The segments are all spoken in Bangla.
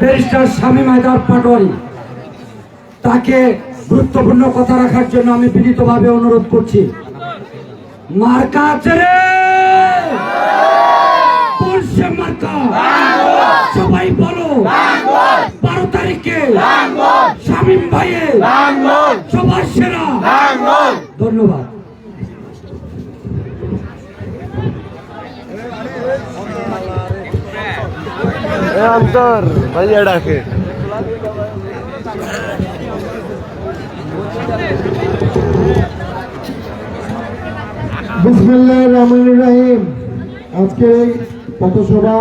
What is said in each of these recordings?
ব্যারিস্টার স্বামী মাইদার পাটোয়ারি। তাকে গুরুত্বপূর্ণ কথা রাখার জন্য আমি বিনীতভাবে অনুরোধ করছি। মার্কা আছে রে! মার্কা! সবাই বলো! বারো তারিখে শামীম ভাইয়ের সবার সেরা। ধন্যবাদ। অন্তর ভাইয়া ডাকে। বিসমুল্লাহ রহমান রাহিম। আজকে এই পথসভা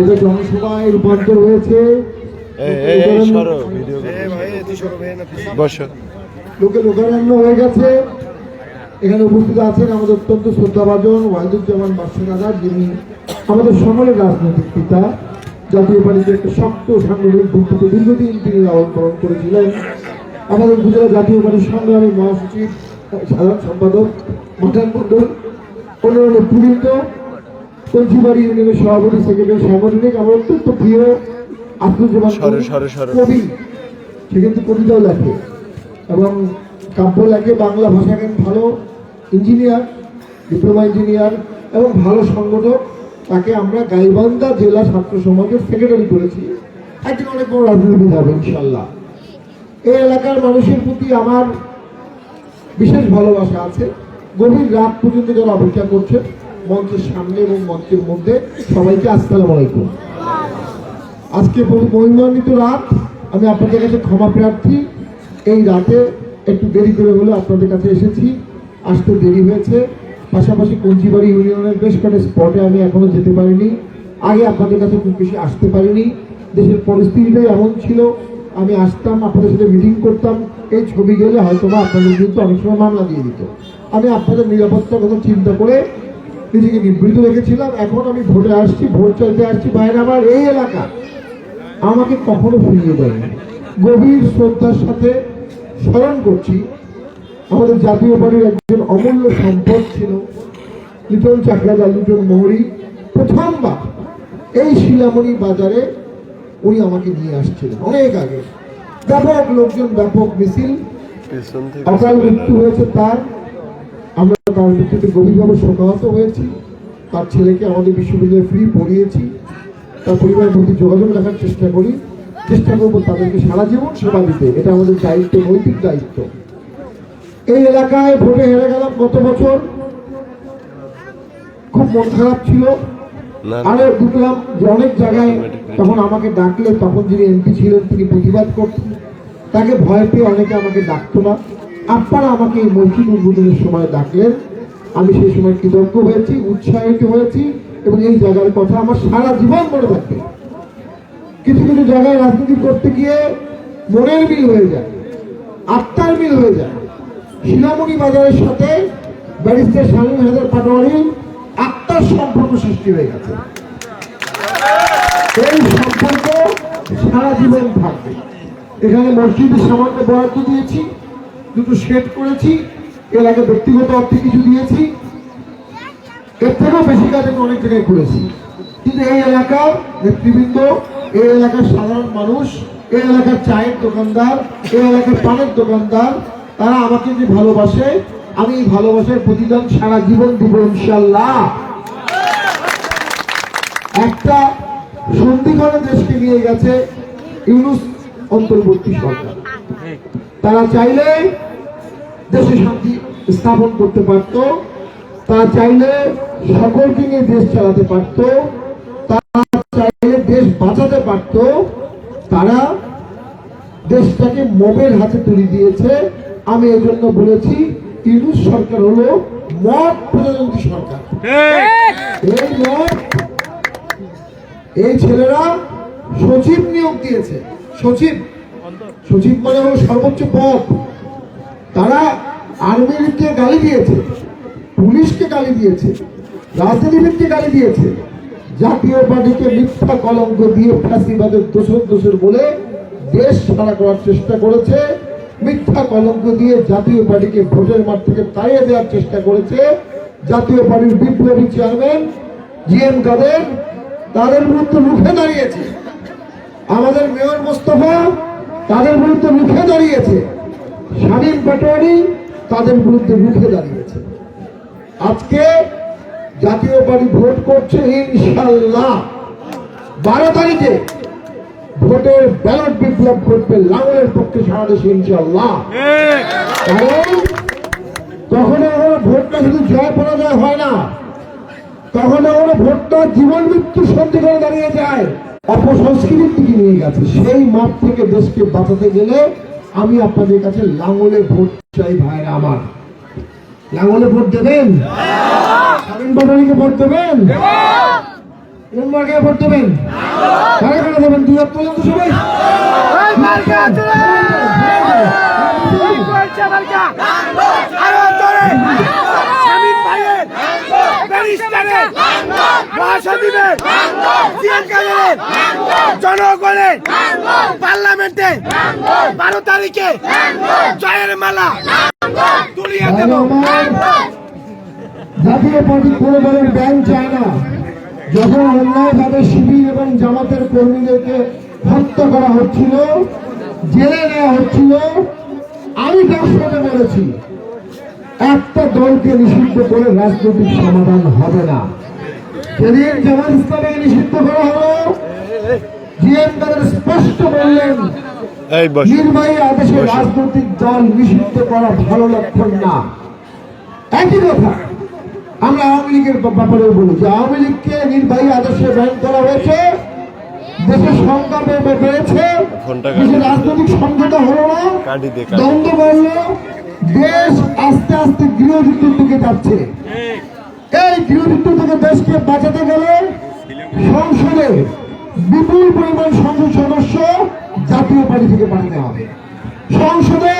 এটা জনসভায় রূপান্তর হয়েছে। এই এই সরো ভিডিও বসো। লোকে লোকারণ্য হয়ে গেছে। এখানে উপস্থিত আছেন আমাদের অত্যন্ত শ্রদ্ধাভাজন ওয়াহিদুজ্জামান বাদশাহ যিনি আমাদের সকলের রাজনৈতিক পিতা। জাতীয় পার্টিতে একটা শক্ত সাংগঠনিক ভূমিকা দীর্ঘদিন তিনি লালন পালন করেছিলেন। আমাদের গুজরাট জাতীয় পার্টির সংগ্রামী মহাসচিব সাধারণ সম্পাদক মাঠান মন্ডল অন্যান্য পুরিত কঞ্চিবাড়ি ইউনিয়নের সভাপতি সেক্রেটারি সাংগঠনিক আমার অত্যন্ত প্রিয় সরে। কবি সে কিন্তু কবিতাও লেখে এবং কাব্য লেখে বাংলা ভাষা ভালো ইঞ্জিনিয়ার ডিপ্লোমা ইঞ্জিনিয়ার এবং ভালো সংগঠক। তাকে আমরা গাইবান্ধা জেলা ছাত্র সমাজের সেক্রেটারি করেছি। একজন অনেক বড় রাজনীতিবিদ হবে ইনশাল্লাহ এই এলাকার মানুষের প্রতি আমার বিশেষ ভালোবাসা আছে। গভীর রাত পর্যন্ত যারা অপেক্ষা করছে মঞ্চের সামনে এবং মঞ্চের মধ্যে সবাইকে আসসালামু আলাইকুম। আজকে মহিমান্বিত রাত। আমি আপনাদের কাছে ক্ষমা প্রার্থী। এই রাতে একটু দেরি করে হলে আপনাদের কাছে এসেছি। আসতে দেরি হয়েছে। পাশাপাশি কঞ্চিবাড়ি ইউনিয়নের বেশ কয়েকটা স্পটে আমি এখনও যেতে পারিনি। আগে আপনাদের কাছে খুব বেশি আসতে পারিনি। দেশের পরিস্থিতিটাই এমন ছিল, আমি আসতাম, আপনাদের সাথে মিটিং করতাম। এই ছবি গেলে হয়তো বা আপনাদের কিন্তু অনেক সময় মামলা দিয়ে দিত। আমি আপনাদের নিরাপত্তার কথা চিন্তা করে নিজেকে নিবৃত রেখেছিলাম। এখন আমি ভোটে আসছি, ভোট চাইতে আসছি। বাইরে আমার এই এলাকা। আমাকে কখনো ফিরিয়ে দেয়নি। গভীর শ্রদ্ধার সাথে স্মরণ করছি। আমাদের জাতীয় পার্টির একজন অমূল্য সম্পদ ছিল, লিটন চাকরাদা লিটন মৌরি, প্রথমবার এই শিলামণি বাজারে উনি আমাকে নিয়ে আসছিলেন, অনেক আগে। ব্যাপক লোকজন, ব্যাপক মিছিল। অকাল মৃত্যু হয়েছে তার। আমরা তার মৃত্যুতে গভীরভাবে শোকাহত হয়েছি। তার ছেলেকে আমাদের বিশ্ববিদ্যালয়ে ফ্রি পড়িয়েছি। তার পরিবারের প্রতি যোগাযোগ রাখার চেষ্টা করি। চেষ্টা করব তাদেরকে সারা জীবন সেবা দিতে। এটা আমাদের দায়িত্ব, নৈতিক দায়িত্ব। এই এলাকায় ভোটে হেরে গেলাম গত বছর। খুব মন খারাপ ছিল। আরও দেখলাম যে অনেক জায়গায় তখন আমাকে ডাকলে তখন যিনি এমপি ছিলেন তিনি প্রতিবাদ করতেন। তাকে ভয় পেয়ে অনেকে আমাকে ডাকতো না। আপনারা আমাকে এই মসজিদ উদ্বোধনের সময় ডাকলেন। আমি সেই সময় কৃতজ্ঞ হয়েছি উৎসাহিত হয়েছি এবং এই জায়গার কথা আমার সারা জীবন মনে থাকবে। কিছু কিছু জায়গায় রাজনীতি করতে গিয়ে মনের মিল হয়ে যায় আত্মার মিল হয়ে যায়। শিলামণি বাজারের সাথে ব্যারিস্টার শামীম হাজার পাটোয়ারি আত্মার সম্পর্ক সৃষ্টি হয়ে গেছে। এই সম্পর্ক সারা জীবন থাকবে। এখানে মসজিদের সামান্য বরাদ্দ দিয়েছি, দুটো শেড করেছি, এর আগে ব্যক্তিগত অর্থে কিছু দিয়েছি। এর থেকেও বেশি কাজ আমি অনেক জায়গায় করেছি। কিন্তু এই এলাকার নেতৃবৃন্দ, এই এলাকার সাধারণ মানুষ, এই এলাকার চায়ের দোকানদার, এই এলাকার পানের দোকানদার তারা আমাকে যে ভালোবাসে, আমি এই ভালোবাসার প্রতিদান সারা জীবন দিব ইনশাল্লাহ একটা সন্ধিক্ষণে দেশকে নিয়ে গেছে ইউনুস অন্তর্বর্তী সরকার। তারা চাইলে দেশে শান্তি স্থাপন করতে পারত, তারা চাইলে সকলকে নিয়ে দেশ চালাতে পারত, তারা চাইলে দেশ বাঁচাতে পারত, তারা দেশটাকে মোবের হাতে তুলে দিয়েছে। আমি এজন্য বলেছি ইউনুস সরকার হলো মত প্রজাতন্ত্রী সরকার। এই মত এই ছেলেরা সচিব নিয়োগ দিয়েছে। সচিব সচিব মানে হলো সর্বোচ্চ পদ। তারা আর্মিকে গালি দিয়েছে পুলিশকে গালি দিয়েছে রাজনীতিবিদকে গালি দিয়েছে। জাতীয় পার্টিকে মিথ্যা কলঙ্ক দিয়ে ফাঁসিবাদের দোষর দোষর বলে দেশ ছাড়া করার চেষ্টা করেছে মিথ্যা কলঙ্ক দিয়ে জাতীয় পার্টিকে ভোটের মাঠ থেকে তাড়িয়ে দেওয়ার চেষ্টা করেছে জাতীয় পার্টির বিপ্লবী চেয়ারম্যান জি এম কাদের। তাদের বিরুদ্ধে রুখে দাঁড়িয়েছে। আমাদের মেয়র মোস্তফা তাদের বিরুদ্ধে মুখে দাঁড়িয়েছে। স্বাধীন পাটোয়ারি তাদের বিরুদ্ধে মুখে দাঁড়িয়েছে। আজকে জাতীয় পার্টি ভোট করছে ইনশাল্লাহ বারো তারিখে ভোটের ব্যালট বিপ্লব করবে লাঙলের পক্ষে সারা দেশে ইনশাল্লাহ কারণ কখনো ভোটটা শুধু জয় পরাজয় হয় না কখনো কখনো ভোটটা জীবন মৃত্যুর সন্ধি করে দাঁড়িয়ে যায়। অপসংস্কৃতির দিকে নিয়ে গেছে। সেই মাপ থেকে দেশকে বাঁচাতে গেলে আমি আপনাদের কাছে লাঙলে ভোট চাই ভাইরা আমার। লাঙলে ভোট দেবেন? স্বাধীন ভোট দেবেন? ভোট দেবেন। কারা কারা দেবেন? দুই হাত সবাই। জনগণের পার্লামেন্টে বারো তারিখে জয়ের মালা তুলিয়ে দেব। জাতীয় পার্টি কোনো দলের ব্যাংক চায় না যখন অন্যায়ভাবে শিবির এবং জামাতের কর্মীদেরকে হত্যা করা হচ্ছিল জেলে নেওয়া হচ্ছিল আমি তার সাথে বলেছি একটা দলকে নিষিদ্ধ করে রাজনৈতিক সমাধান হবে না। যেদিন জামাত ইসলামকে নিষিদ্ধ করা হলো। জিএম তাদের স্পষ্ট বললেন নির্বাহী আদেশে রাজনৈতিক দল নিষিদ্ধ করা ভালো লক্ষণ না। একই কথা আমরা আওয়ামী লীগের ব্যাপারেও বলি যে আওয়ামী লীগকে নির্বাহী আদেশে ব্যান করা হয়েছে দেশের বে- বেড়েছে দেশের রাজনৈতিক সমঝোতা হলো না। দ্বন্দ্ব বাড়লো দেশ আস্তে আস্তে গৃহযুদ্ধের দিকে যাচ্ছে। এই গৃহযুদ্ধ থেকে দেশকে বাঁচাতে গেলে সংসদে বিপুল পরিমাণ সংসদ সদস্য জাতীয় পার্টি থেকে পাঠাতে হবে। সংসদে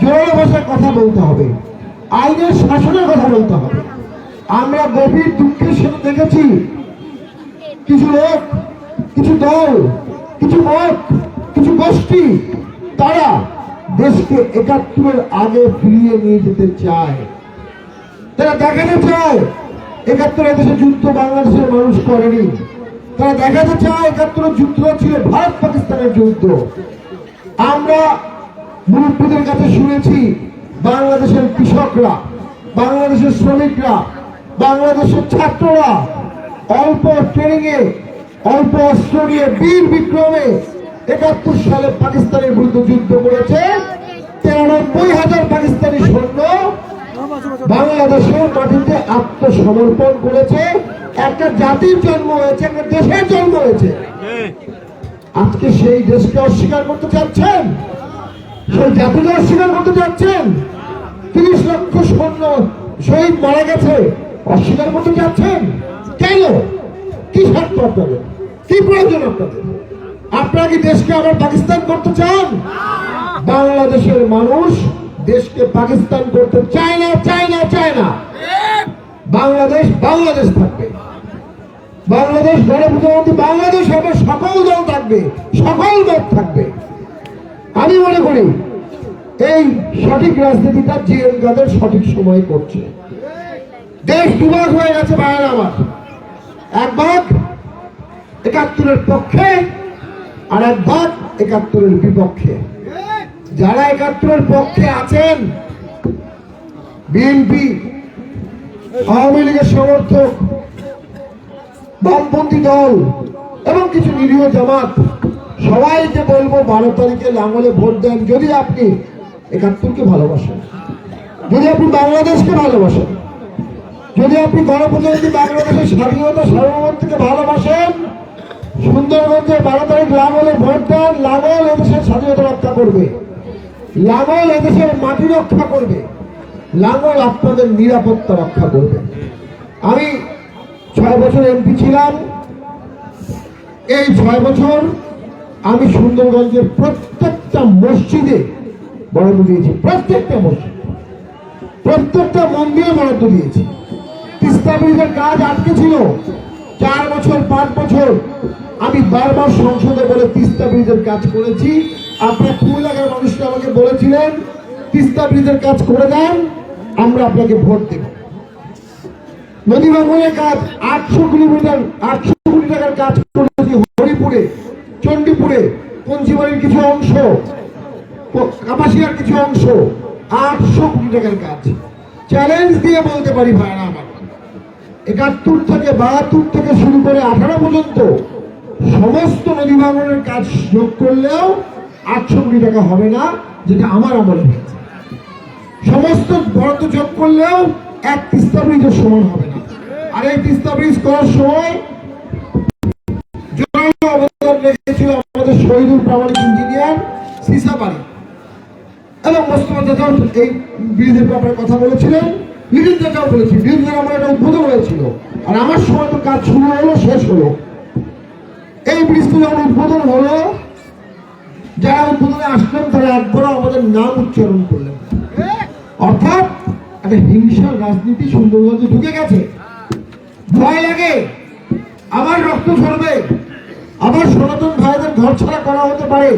জোরালো ভাষায় কথা বলতে হবে। আইনের শাসনের কথা বলতে হবে। আমরা গভীর দুঃখের সাথে দেখেছি। কিছু লোক, কিছু দল, কিছু মত, কিছু গোষ্ঠী, তারা দেশকে একাত্তরের আগে ফিরিয়ে নিয়ে যেতে চায়। তারা দেখাতে চায়, একাত্তরে দেশে যুদ্ধ বাংলাদেশের মানুষ করেনি। তারা দেখাতে চায়, একাত্তরে যুদ্ধ ছিল ভারত পাকিস্তানের যুদ্ধ। আমরা মুরব্বীদের কাছে শুনেছি, বাংলাদেশের কৃষকরা, বাংলাদেশের শ্রমিকরা বাংলাদেশের ছাত্ররা অল্প ট্রেনিং এ, অল্প অস্ত্র নিয়ে বীর বিক্রমে একাত্তর সালে পাকিস্তানের বিরুদ্ধে যুদ্ধ করেছে। তিরানব্বই হাজার পাকিস্তানি সৈন্য বাংলাদেশের মাটিতে আত্মসমর্পণ করেছে। একটা জাতির জন্ম হয়েছে, একটা দেশের জন্ম হয়েছে। আজকে সেই দেশকে অস্বীকার করতে চাচ্ছেন? সেই জাতিকে অস্বীকার করতে চাচ্ছেন? তিরিশ লক্ষ সৈন্য শহীদ মারা গেছে। অস্বীকার করতে চাচ্ছেন কেন? কি স্বার্থ আপনাদের? কি প্রয়োজন আপনাদের? আপনারা কি দেশকে আবার পাকিস্তান করতে চান? বাংলাদেশের মানুষ দেশকে পাকিস্তান করতে চায় না চায় না চায় না। বাংলাদেশ বাংলাদেশ থাকবে। বাংলাদেশ গণপ্রজাতন্ত্রী বাংলাদেশ হবে, সকল দল থাকবে, সকল মত থাকবে। আমি মনে করি, এই সঠিক রাজনীতিটা জিএম কাদের সঠিক সময় করছে। দেশ দুভাগ হয়ে গেছে বাইরে আমার। এক ভাগ একাত্তরের পক্ষে আর এক ভাগ একাত্তরের বিপক্ষে। যারা একাত্তরের পক্ষে আছেন, বিএনপি, আওয়ামী লীগের সমর্থক, বামপন্থী দল এবং কিছু নিরীহ জামাত, সবাইকে বলব বারো তারিখে লাঙ্গলে ভোট দেন যদি আপনি একাত্তরকে ভালোবাসেন। যদি আপনি বাংলাদেশকে ভালোবাসেন। যদি আপনি গণপ্রজাতন্ত্রী বাংলাদেশের স্বাধীনতা সার্বভৌমত্বকে ভালোবাসেন, সুন্দরগঞ্জে বারো তারিখ লাঙ্গলে ভোট দেন লাঙ্গল এদেশের স্বাধীনতা রক্ষা করবে। লাঙ্গল এদেশের মাটি রক্ষা করবে। লাঙ্গল আপনাদের নিরাপত্তা রক্ষা করবে। আমি ছয় বছর এমপি ছিলাম। এই ছয় বছর আমি সুন্দরগঞ্জের প্রত্যেকটা মসজিদে বরাদ্দ দিয়েছি। প্রত্যেকটা মসজিদ। প্রত্যেকটা মন্দিরে বরাদ্দ দিয়েছি। তিস্তা ব্রিজের কাজ আটকে ছিল। চার বছর, পাঁচ বছর আমি বারবার সংসদে বলে তিস্তা ব্রিজের কাজ করেছি। আপনার কুমিল্লার মানুষরা আমাকে বলেছিলেন, তিস্তা ব্রিজের কাজ করে দেন আমরা আপনাকে ভোট দেব। নদী ভাঙনের কাজ আটশো কিলোমিটার, আটশো কোটি টাকার কাজ করেছি হরিপুরে, চণ্ডীপুরে কিছু অংশ, কাপাসিয়ার কিছু অংশ, আটশো কোটি টাকার কাজ। চ্যালেঞ্জ দিয়ে বলতে পারি ভাইরা আমার। একাত্তর থেকে বাহাত্তর থেকে শুরু করে আঠারো পর্যন্ত সমস্ত নদী ভাঙনের কাজ যোগ করলেও আটশো কোটি টাকা হবে না, যেটা আমার আমলে সমস্ত বরাদ্দ যোগ করলেও এক তিস্তা ব্রিজের সমান হবে না। আর এই তিস্তা ব্রিজ করার সময় অবদান রেখেছিল আমাদের শহীদুল প্রামাণিক ইঞ্জিনিয়ার সিসাবাড়ি এবং মোস্তফা এই ব্রিজের ব্যাপারে কথা বলেছিলেন। চাচাও বলেছি ব্রিজের আমার একটা উদ্বোধন হয়েছিল। আর আমার সময় তো কাজ শুরু হলো, শেষ হলো। এই ব্রিজটি যখন উদ্বোধন হলো, যারা উদ্বোধনে আসলেন, তারা একবারও আমাদের নাম উচ্চারণ করলেন। অর্থাৎ একটা হিংসার রাজনীতি সুন্দরগঞ্জে ঢুকে গেছে। ভয় লাগে, আবার রক্ত ঝরবে, আবার সনাতন ভাইদের ঘর ছাড়া করা হতে পারে,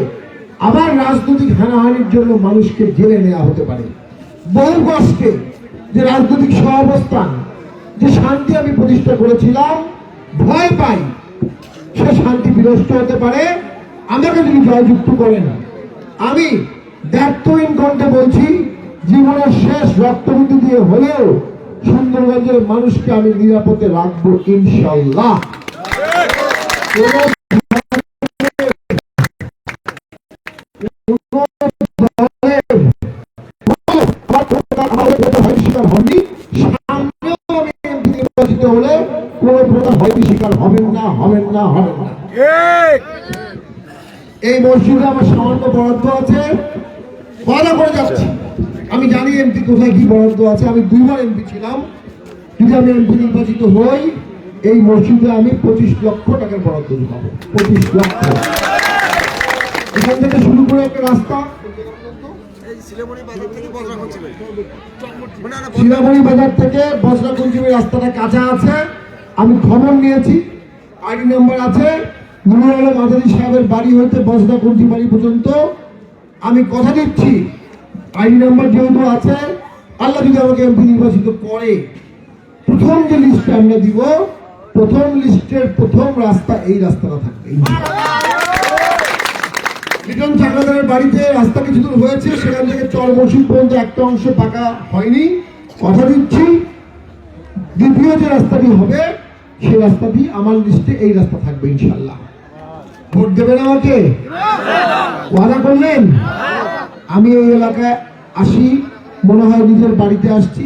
আবার রাজনৈতিক হানাহানির জন্য মানুষকে জেলে নেওয়া হতে পারে। বহু কষ্টে যে রাজনৈতিক সহাবস্থান যে শান্তি আমি প্রতিষ্ঠা করেছিলাম ভয় পাই সে শান্তি বিনষ্ট হতে পারে। আমাকে যদি জয়যুক্ত করেন। আমি ব্যর্থহীন কণ্ঠে বলছি জীবনের শেষ রক্তবিন্দু দিয়ে হলেও সুন্দরগঞ্জের মানুষকে আমি নিরাপদে রাখব ইনশাল্লাহ মসজিদে আমার সামান্য বরাদ্দ আছে। ওয়াদা করে যাচ্ছি। আমি জানি এমপি কোথায় কি বরাদ্দ আছে। আমি দুইবার এমপি ছিলাম। যদি আমি এমপি নির্বাচিত হই, এই মসজিদে আমি পঁচিশ লক্ষ টাকার বরাদ্দ ঢুকাবো পঁচিশ লক্ষ। এখান থেকে শুরু করে একটা রাস্তা। শিলামণি বাজার থেকে বজরা রাস্তাটা কাঁচা আছে। আমি খবর নিয়েছি। আইডি নাম্বার আছে। নুরুল আলম সাহেবের বাড়ি হইতে বজরা কুঞ্জি বাড়ি পর্যন্ত আমি কথা দিচ্ছি। আইডি নাম্বার যেহেতু আছে, আল্লাহ যদি আমাকে এমপি নির্বাচিত করে, প্রথম যে লিস্টে আমরা দিব, প্রথম লিস্টের প্রথম রাস্তা এই রাস্তাটা থাকবে। লিটন চাকরাদারের বাড়িতে রাস্তা কিছু দূর হয়েছে, সেখান থেকে চর মসজিদ পর্যন্ত একটা অংশ পাকা হয়নি। কথা দিচ্ছি, দ্বিতীয় যে রাস্তাটি হবে, সেই রাস্তাটি আমার লিস্টে এই রাস্তা থাকবে ইনশাল্লাহ ভোট দেবেন আমাকে? ওয়াদা করলেন? আমি এই এলাকায় আসি, মনে হয় নিজের বাড়িতে আসছি।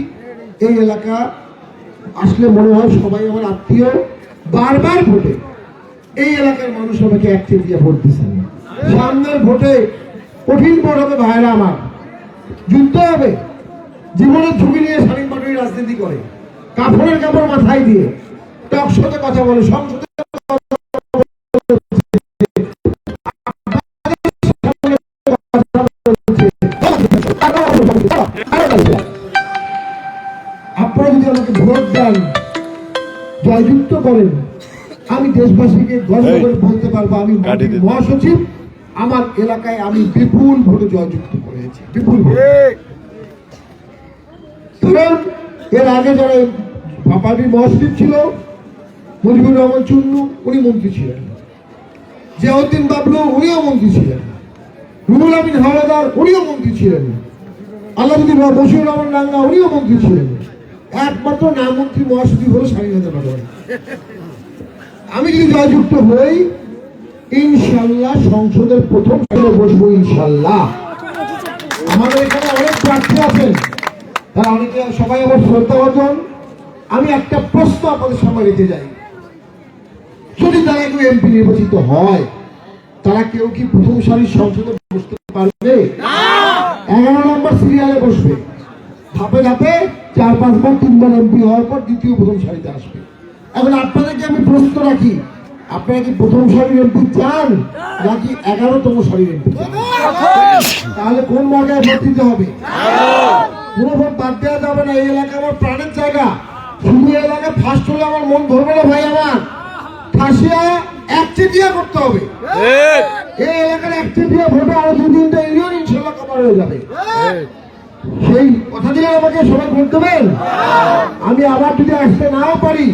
এই এলাকা আসলে মনে হয় সবাই আমার আত্মীয়, বারবার ভোটে। এই এলাকার মানুষ আমাকে এক দিয়ে ভোট দিচ্ছেন সামনের ভোটে কঠিন ভোট হবে ভাইরা আমার। যুদ্ধ হবে। জীবনের ঝুঁকি নিয়ে স্বাধীন পার্টির রাজনীতি করে। কাপড়ের কাপড় মাথায় দিয়ে টকশোতে কথা বলে, সংসদে করেন। আমি দেশবাসীকে গর্ব করে বলতে পারব আমি মহাসচিব আমার এলাকায় আমি বিপুল ভোটে জয়যুক্ত করেছি বিপুল ধরুন এর আগে যারা পার্টির মহাসচিব ছিল মুজিবুর রহমান চুন্নু উনি মন্ত্রী ছিলেন। জিয়াউদ্দিন বাবলু উনিও মন্ত্রী ছিলেন। রুহুল আমিন হাওলাদার উনিও মন্ত্রী ছিলেন। আল্লাহুদ্দিন বসির রহমান রাঙ্গা উনিও মন্ত্রী ছিলেন। একমাত্র নাম মন্ত্রী মহাসচিব হলো স্বাধীনতা পাটোয়ারি আমি যদি জয়যুক্ত হই ইনশাল্লাহ সংসদের প্রথম বসবো ইনশাল্লাহ। আমাদের এখানে অনেক প্রার্থী আছেন তারা অনেকে সবাই আমার শ্রদ্ধাভাজন আমি একটা প্রশ্ন আপনাদের সামনে রেখে যাই। যদি তারা কেউ এমপি নির্বাচিত হয় তারা কেউ কি প্রথম সারির সংসদে বসতে পারবে? এগারো নম্বর সিরিয়ালে বসবে। ধাপে ধাপে চার পাঁচবার তিনবার এমপি হওয়ার পর দ্বিতীয় প্রথম সারিতে আসবে। এখন আপনাদেরকে আমি প্রশ্ন রাখি আপনারা কি প্রথম সারির এমপি চান নাকি এগারোতম সারির এমপি চান? তাহলে কোন জায়গায় ভোট দিতে হবে? কোনো ভোট বাদ দেওয়া যাবে না এই এলাকা আমার প্রাণের জায়গা। শুধু এলাকা ফার্স্ট হলে আমার মন ধরবে না ভাই আমার। ফাঁসিয়া একচেটিয়া করতে হবে। এই এলাকার একচেটিয়া ভোটে আরও দু তিনটা ইউনিয়ন ইনশাল্লাহ কভার হয়ে যাবে। সেই কথা দিলে আমাকে সবাই ভোট দেবেন? আমি আবার যদি আসতে নাও পারি,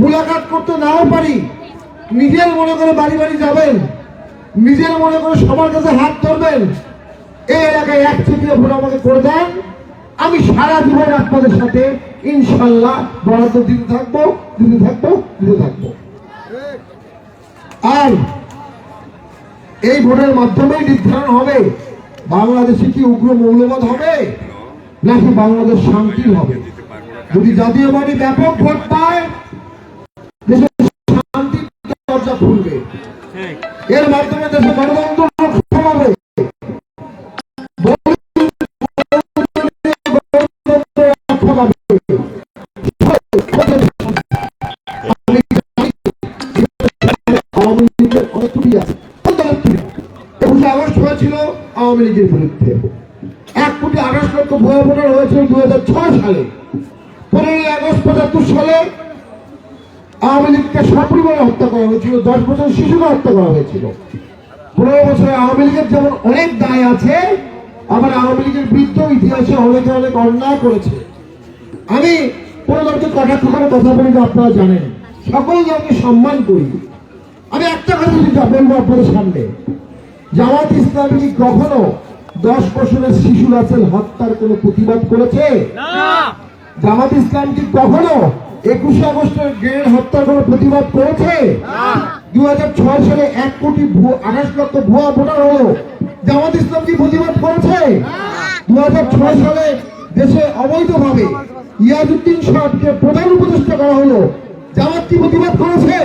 মুলাকাত করতে নাও পারি, নিজের মনে করে বাড়ি বাড়ি যাবেন, নিজের মনে করে সবার কাছে হাত ধরবেন, এই এলাকায় এক চিঠিয়ে ভোট আমাকে করে দেন। আমি সারা জীবন আপনাদের সাথে, ইনশাল্লাহ বরাদ্দ দিতে থাকব দিতে থাকব দিতে থাকব। আর এই ভোটের মাধ্যমেই নির্ধারণ হবে। বাংলাদেশে কি উগ্র মৌলবাদ হবে? নাকি বাংলাদেশ শান্তি হবে? যদি জাতীয় পার্টি ব্যাপক ভোট পায় দেশের শান্তি দরজা খুলবে। এর মাধ্যমে দেশে গণতন্ত্র আওয়ামী বিরুদ্ধে এক কোটি আঠাশ লক্ষ ভুয়া ভোটার হয়েছিল দু হাজার ছয় সালে। পনেরোই আগস্ট পঁচাত্তর সালে আওয়ামী লীগকে সপরিবারে হত্যা করা হয়েছিল, দশ বছর শিশুকে হত্যা করা হয়েছিল। পনেরো বছরে আওয়ামী লীগের যেমন অনেক দায় আছে, আবার আওয়ামী লীগের বৃদ্ধ ইতিহাসে অনেকে অনেক অন্যায় করেছে। আমি কোনো দলকে কটাক্ষ করে কথা বলি আপনারা জানেন। সকল দলকে সম্মান করি। আমি একটা কথা যদি বলব আপনাদের সামনে। জামাত ইসলামী কখনো দশ বছরের শিশু রাসেল হত্যার কোনো প্রতিবাদ করেছে? জামাত ইসলাম কি কখনো একুশে আগস্টের গ্রেনেড হত্যার কোনো প্রতিবাদ করেছে? দু হাজার ছয় সালে এক কোটি আঠাশ লক্ষ ভুয়া ভোটার হলো। জামাত ইসলাম কি প্রতিবাদ করেছে? দু হাজার ছয় সালে দেশে অবৈধভাবে ইয়াজুদ্দিন সাহেবকে প্রধান উপদেষ্টা করা হলো। জামাত কি প্রতিবাদ করেছে?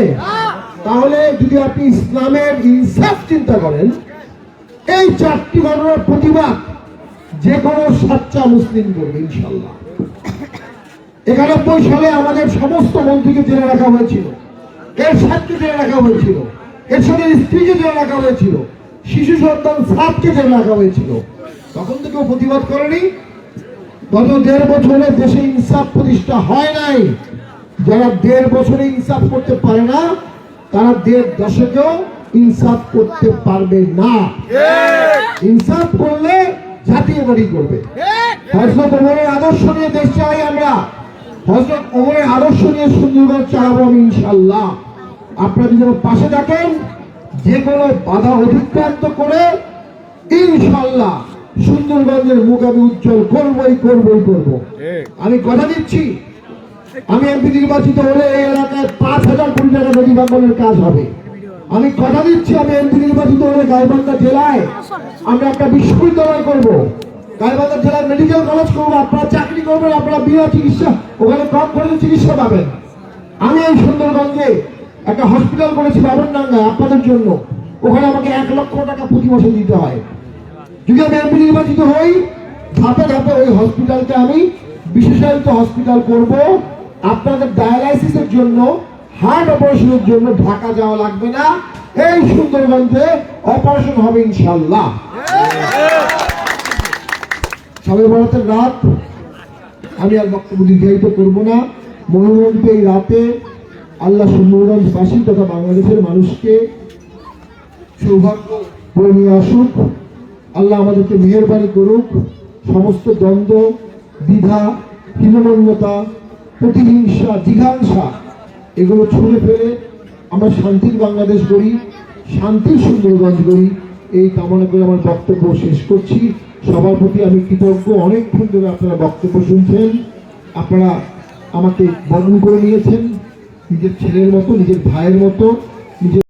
তাহলে যদি আপনি ইসলামের ইনসাফ চিন্তা করেন এই চারটি ঘটনার প্রতিবাদ যে কোনো সাচ্চা মুসলিম করবে, ইনশাল্লাহ। একানব্বই সালে আমাদের সমস্ত মন্ত্রীকে জেলে রাখা হয়েছিল। এর সাথে জেলে রাখা হয়েছিল। এর সাথে স্ত্রীকে জেলে রাখা হয়েছিল। শিশু সন্তান সাতকে জেলে রাখা হয়েছিল। তখন তো কেউ প্রতিবাদ করেনি। গত দেড় বছরে দেশে ইনসাফ প্রতিষ্ঠা হয় নাই। যারা দেড় বছরে ইনসাফ করতে পারে না, তারা দেড় দশকেও ইনসাফ করতে পারবে না। ইনসাফ করলে জাতীয় বাড়ি করবে। হজরত ওমরের আদর্শ নিয়ে দেশ চালাই আমরা। হজরত ওমরের আদর্শ নিয়ে সুন্দরবন চালাবো আমি ইনশাল্লাহ আপনারা যদি পাশে থাকেন যে কোনো বাধা অতিক্রান্ত করে ইনশাল্লাহ সুন্দরগঞ্জের মুখ আমি উজ্জ্বল করবই করবই করব। আমি কথা দিচ্ছি আমি এমপি নির্বাচিত হলে এই এলাকায় পাঁচ হাজার কোটি টাকা নদী কাজ হবে। আমি কথা দিচ্ছি, আমি এমপি নির্বাচিত হলে গাইবান্ধা জেলায় আমরা একটা বিশ্ববিদ্যালয় করব। গাইবান্ধা জেলার মেডিকেল কলেজ করব, আপনারা চাকরি করবেন, আপনারা বিনা চিকিৎসা, ওখানে কম করে চিকিৎসা পাবেন। আমি এই সুন্দরগঞ্জে একটা হসপিটাল করেছি বাবনডাঙ্গায় আপনাদের জন্য। ওখানে আমাকে এক লক্ষ টাকা প্রতি বছর দিতে হয়। যদি আমি এমপি নির্বাচিত হই, ধাপে ধাপে ওই হসপিটালকে আমি বিশেষায়িত হসপিটাল করব। আপনাদের ডায়ালাইসিসের জন্য হার্ট অপারেশনের জন্য ঢাকা যাওয়া লাগবে না। এই সুন্দরগঞ্জে অপারেশন হবে ইনশাল্লাহ সবে বরাতের রাত। আমি আর বক্তব্য দীর্ঘায়িত করব না। মনোরঞ্জিত এই রাতে আল্লাহ সুন্দরগঞ্জবাসী তথা বাংলাদেশের মানুষকে সৌভাগ্য বয়ে নিয়ে আসুক। আল্লাহ আমাদেরকে মেহরবানি করুক। সমস্ত দ্বন্দ্ব, দ্বিধা, হীনমন্যতা, প্রতিহিংসা, জিঘাংসা এগুলো ছুঁড়ে ফেলে আমরা শান্তির বাংলাদেশ গড়ি, শান্তির সুন্দরগঞ্জ গড়ি। এই কামনা করে আমার বক্তব্য শেষ করছি। সবার প্রতি আমি কৃতজ্ঞ। অনেকক্ষণ ধরে আপনারা বক্তব্য শুনছেন। আপনারা আমাকে বরণ করে নিয়েছেন। নিজের ছেলের মতো, নিজের ভাইয়ের মতো, নিজের